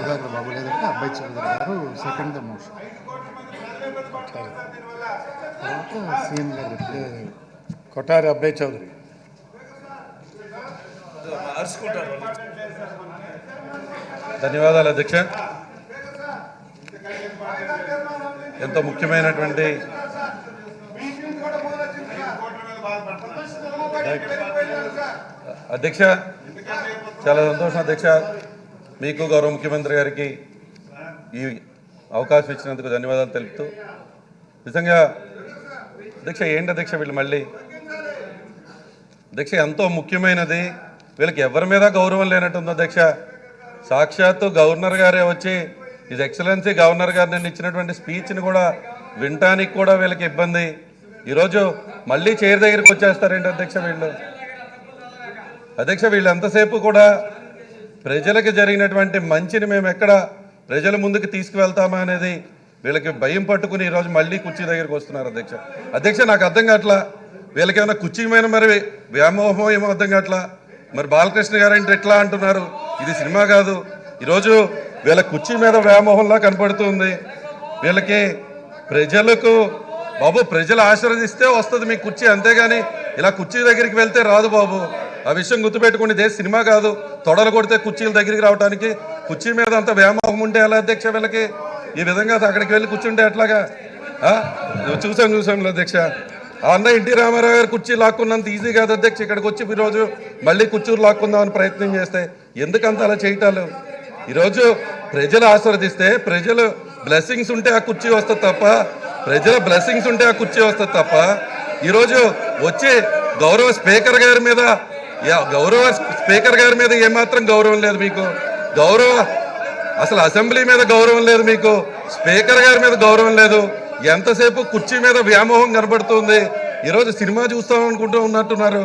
సుధాకర్ బాబు లేదంటే అబ్బాయి చౌదరి గారు సెకండ్ ద మోషన్ తర్వాత సీఎం గారు రిప్లై కొట్టారి అబ్బాయి చౌదరి. ధన్యవాదాలు అధ్యక్ష. ఎంతో ముఖ్యమైనటువంటి అధ్యక్ష చాలా సంతోషం అధ్యక్ష. మీకు గౌరవ ముఖ్యమంత్రి గారికి ఈ అవకాశం ఇచ్చినందుకు ధన్యవాదాలు తెలుపుతూ నిజంగా అధ్యక్ష ఏంటి అధ్యక్ష వీళ్ళు మళ్ళీ? అధ్యక్ష ఎంతో ముఖ్యమైనది. వీళ్ళకి ఎవరి మీద గౌరవం లేనట్టుంది అధ్యక్ష సాక్షాత్తు గవర్నర్ గారే వచ్చి ఇది ఎక్సలెన్సీ గవర్నర్ గారు నేను ఇచ్చినటువంటి స్పీచ్ని కూడా వినటానికి కూడా వీళ్ళకి ఇబ్బంది. ఈరోజు మళ్ళీ చైర్ దగ్గరికి వచ్చేస్తారేంటి అధ్యక్ష వీళ్ళు? అధ్యక్ష వీళ్ళు ఎంతసేపు కూడా ప్రజలకు జరిగినటువంటి మంచిని మేము ఎక్కడ ప్రజల ముందుకు తీసుకువెళ్తామా అనేది వీళ్ళకి భయం పట్టుకుని ఈరోజు మళ్ళీ కుర్చీ దగ్గరికి వస్తున్నారు అధ్యక్ష. అధ్యక్ష నాకు అర్థం కావట్లా? వీళ్ళకేమైనా కుర్చీ మీద మరి వ్యామోహం ఏమో అర్థం కావట్లా? మరి బాలకృష్ణ గారు అంటే ఎట్లా అంటున్నారు? ఇది సినిమా కాదు. ఈరోజు వీళ్ళ కుర్చీ మీద వ్యామోహంలా కనపడుతుంది. వీళ్ళకి ప్రజలకు బాబు ప్రజలు ఆశీర్వదిస్తే వస్తుంది మీ కుర్చీ అంతేగాని ఇలా కుర్చీ దగ్గరికి వెళ్తే రాదు బాబు. ఆ విషయం గుర్తుపెట్టుకుని ఇదే సినిమా కాదు. తొడలు కొడితే కుర్చీల దగ్గరికి రావడానికి కుర్చీ మీద అంత వ్యామోహం ఉంటే ఎలా అధ్యక్ష వీళ్ళకి? ఈ విధంగా అక్కడికి వెళ్ళి కూర్చుంటే ఎట్లాగా? చూసాం చూసాం అధ్యక్ష. అన్న ఎన్టీ రామారావు గారు కుర్చీ లాక్కున్నంత ఈజీ కాదు అధ్యక్ష. ఇక్కడికి వచ్చి ఈరోజు మళ్ళీ కుర్చీలు లాక్కుందామని ప్రయత్నం చేస్తే ఎందుకంత అలా చేయటాలు? ఈరోజు ప్రజలు ఆశీర్వదిస్తే ప్రజలు బ్లెస్సింగ్స్ ఉంటే ఆ కుర్చీ వస్తుంది తప్ప ప్రజల బ్లెస్సింగ్స్ ఉంటే ఆ కుర్చీ వస్తుంది తప్ప ఈరోజు వచ్చి గౌరవ స్పీకర్ గారి మీద గౌరవ స్పీకర్ గారి మీద ఏమాత్రం గౌరవం లేదు మీకు. గౌరవ అసలు అసెంబ్లీ మీద గౌరవం లేదు మీకు. స్పీకర్ గారి మీద గౌరవం లేదు. ఎంతసేపు కుర్చీ మీద వ్యామోహం కనబడుతుంది. ఈరోజు సినిమా చూస్తాం అనుకుంటూ ఉన్నట్టున్నారు.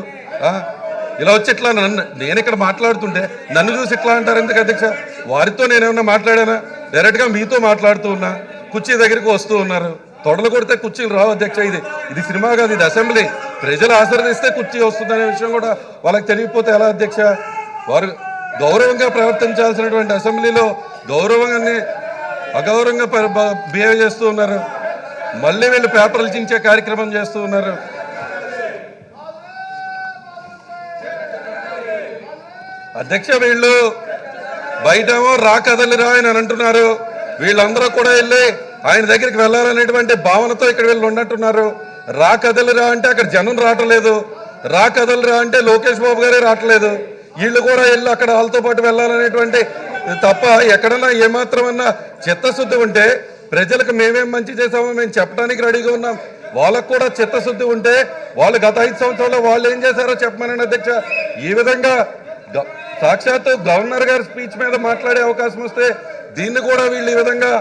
ఇలా వచ్చి ఇట్లా నన్ను నేను ఇక్కడ మాట్లాడుతుంటే నన్ను చూసి ఇట్లా అంటారు ఎందుకు అధ్యక్ష? వారితో నేనేమన్నా మాట్లాడానా? డైరెక్ట్గా మీతో మాట్లాడుతూ ఉన్నా కుర్చీ దగ్గరికి వస్తూ ఉన్నారు. తొడలు కొడితే కుర్చీలు రావు అధ్యక్ష ఇది ఇది సినిమా కాదు ఇది అసెంబ్లీ. ప్రజలు ఆశీర్దిస్తే కుర్చీ వస్తుందనే విషయం కూడా వాళ్ళకి తెలియకపోతే ఎలా అధ్యక్ష? వారు గౌరవంగా ప్రవర్తించాల్సినటువంటి అసెంబ్లీలో గౌరవంగానే అగౌరవంగా బిహేవ్ చేస్తూ ఉన్నారు. మళ్ళీ వీళ్ళు పేపర్లు చించే కార్యక్రమం చేస్తూ ఉన్నారు. అధ్యక్ష వీళ్ళు బయటేమో రా కదలిరా అని అంటున్నారు. వీళ్ళందరూ కూడా వెళ్ళి ఆయన దగ్గరికి వెళ్ళాలనేటువంటి భావనతో ఇక్కడ వీళ్ళు ఉన్నట్టున్నారు. రా కదలిరా అంటే అక్కడ జనం రావట్లేదు. రా కదలిరా అంటే లోకేష్ బాబు గారే రావట్లేదు. వీళ్ళు కూడా వెళ్ళి అక్కడ వాళ్ళతో పాటు వెళ్ళాలనేటువంటి తప్ప ఎక్కడన్నా ఏమాత్రమన్నా చిత్తశుద్ధి ఉంటే ప్రజలకు మేమేం మంచి చేసామో మేము చెప్పడానికి రెడీగా ఉన్నాం. వాళ్ళకు కూడా చిత్తశుద్ధి ఉంటే వాళ్ళు గత ఐదు సంవత్సరాల్లో వాళ్ళు ఏం చేశారో చెప్పమనండి అధ్యక్ష. ఈ విధంగా సాక్షాత్తు గవర్నర్ గారి స్పీచ్ మీద మాట్లాడే అవకాశం వస్తే దీన్ని కూడా వీళ్ళు ఈ విధంగా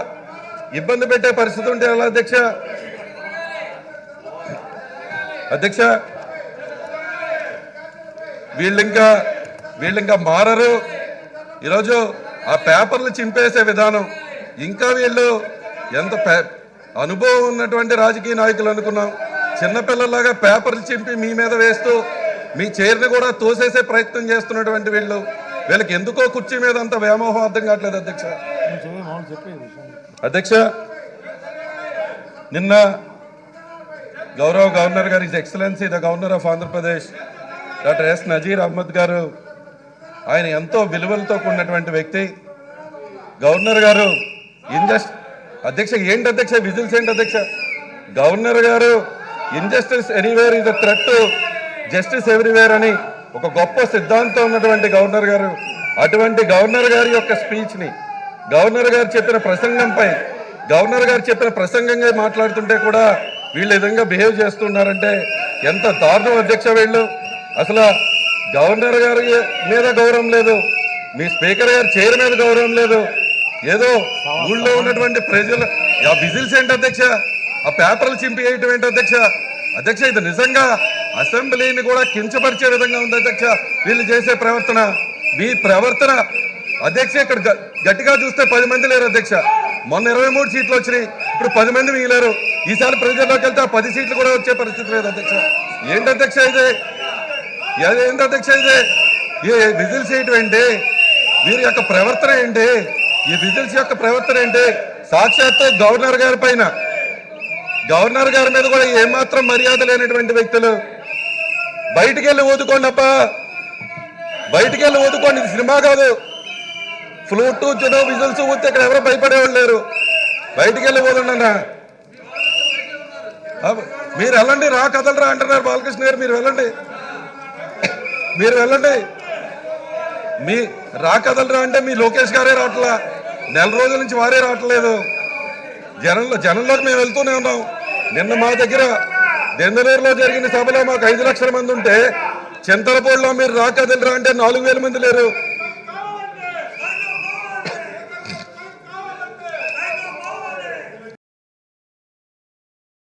ఇబ్బంది పెట్టే పరిస్థితి ఉంటే ఎలా అధ్యక్ష? అధ్యక్ష వీళ్ళు ఇంకా వీళ్ళు ఇంకా మారరు. ఈరోజు ఆ పేపర్లు చింపేసే విధానం ఇంకా వీళ్ళు ఎంత అనుభవం ఉన్నటువంటి రాజకీయ నాయకులు అనుకున్నాం. చిన్నపిల్లలాగా పేపర్లు చింపి మీ మీద వేస్తూ మీ చైర్ని కూడా తోసేసే ప్రయత్నం చేస్తున్నటువంటి వీళ్ళు. వీళ్ళకి ఎందుకో కుర్చీ మీద అంత వ్యామోహం అర్థం కావట్లేదు అధ్యక్ష. అధ్యక్ష నిన్న గౌరవ గవర్నర్ గారు his excellency the governor of Andhra Pradesh. Doctor S Nazeer Ahmed గారు ఆయన ఎంతో విలువలతో కూడినటువంటి వ్యక్తి. గవర్నర్ గారు ఇంజస్ట్ అధ్యక్ష ఏంటి అధ్యక్ష విజిల్స్ ఏంటి అధ్యక్ష? గవర్నర్ గారు injustice anywhere is the threat justice everywhere అని ఒక గొప్ప సిద్ధాంతం ఉన్నటువంటి గవర్నర్ గారు. అటువంటి గవర్నర్ గారి యొక్క స్పీచ్ని గవర్నర్ గారు చెప్పిన ప్రసంగంపై గవర్నర్ గారు చెప్పిన ప్రసంగంగా మాట్లాడుతుంటే కూడా వీళ్ళు విధంగా బిహేవ్ చేస్తున్నారంటే ఎంత దారుణం అధ్యక్ష వీళ్ళు. అసలు గవర్నర్ గారి మీద గౌరవం లేదు మీ స్పీకర్ గారి చైర్ మీద గౌరవం లేదు. ఏదో ఊళ్ళో ఉన్నటువంటి ప్రజలు ఆ విజిల్స్ ఏంటి అధ్యక్ష? ఆ పేపర్లు చింపేయటం ఏంటి అధ్యక్ష? అధ్యక్ష ఇది నిజంగా అసెంబ్లీని కూడా కించపరిచే విధంగా ఉంది అధ్యక్ష వీళ్ళు చేసే ప్రవర్తన. మీ ప్రవర్తన అధ్యక్ష ఇక్కడ గ- గట్టిగా చూస్తే పది మంది లేరు అధ్యక్ష. మొన్న ఇరవై మూడు సీట్లు వచ్చినాయి ఇప్పుడు పది మంది మిగిలారు. ఈసారి ప్రజల్లోకి వెళ్తే పది సీట్లు కూడా వచ్చే పరిస్థితి లేదు అధ్యక్ష. ఏంటి అధ్యక్ష ఇది? ఏంటి అధ్యక్ష ఇది? ఏ విజిల్స్ ఏంటి? వీరి యొక్క ప్రవర్తన ఏంటి? ఈ విజిల్స్ యొక్క ప్రవర్తన ఏంటి? సాక్షాత్తు గవర్నర్ గారి పైన. గవర్నర్ గారి మీద కూడా ఏమాత్రం మర్యాద లేనటువంటి వ్యక్తులు. బయటికి వెళ్ళి ఊదుకోండి అప్ప బయటికి వెళ్ళి ఊదుకోండి. ఇది సినిమా కాదు. ఫ్లూటు ఊచడం విజిల్స్ ఊతే ఇక్కడ ఎవరు భయపడేవాళ్ళు లేరు. బయటికి వెళ్ళి ఊదండి మీరు వెళ్ళండి రా కథలు రా అంటున్నారు బాలకృష్ణ గారు. మీరు వెళ్ళండి. మీరు వెళ్ళండి. మీ రా కథలు రా అంటే మీ లోకేష్ గారే రావట్లా? నెల రోజుల నుంచి వారే రావట్లేదు. జనంలో జనంలోకి మేము వెళ్తూనే ఉన్నాం. నిన్న మా దగ్గర దెందలూరులో జరిగిన సభలో మాకు ఐదు లక్షల మంది ఉంటే చింతలపూడిలో మీరు రా కదలరా అంటే నాలుగు వేల మంది లేరు.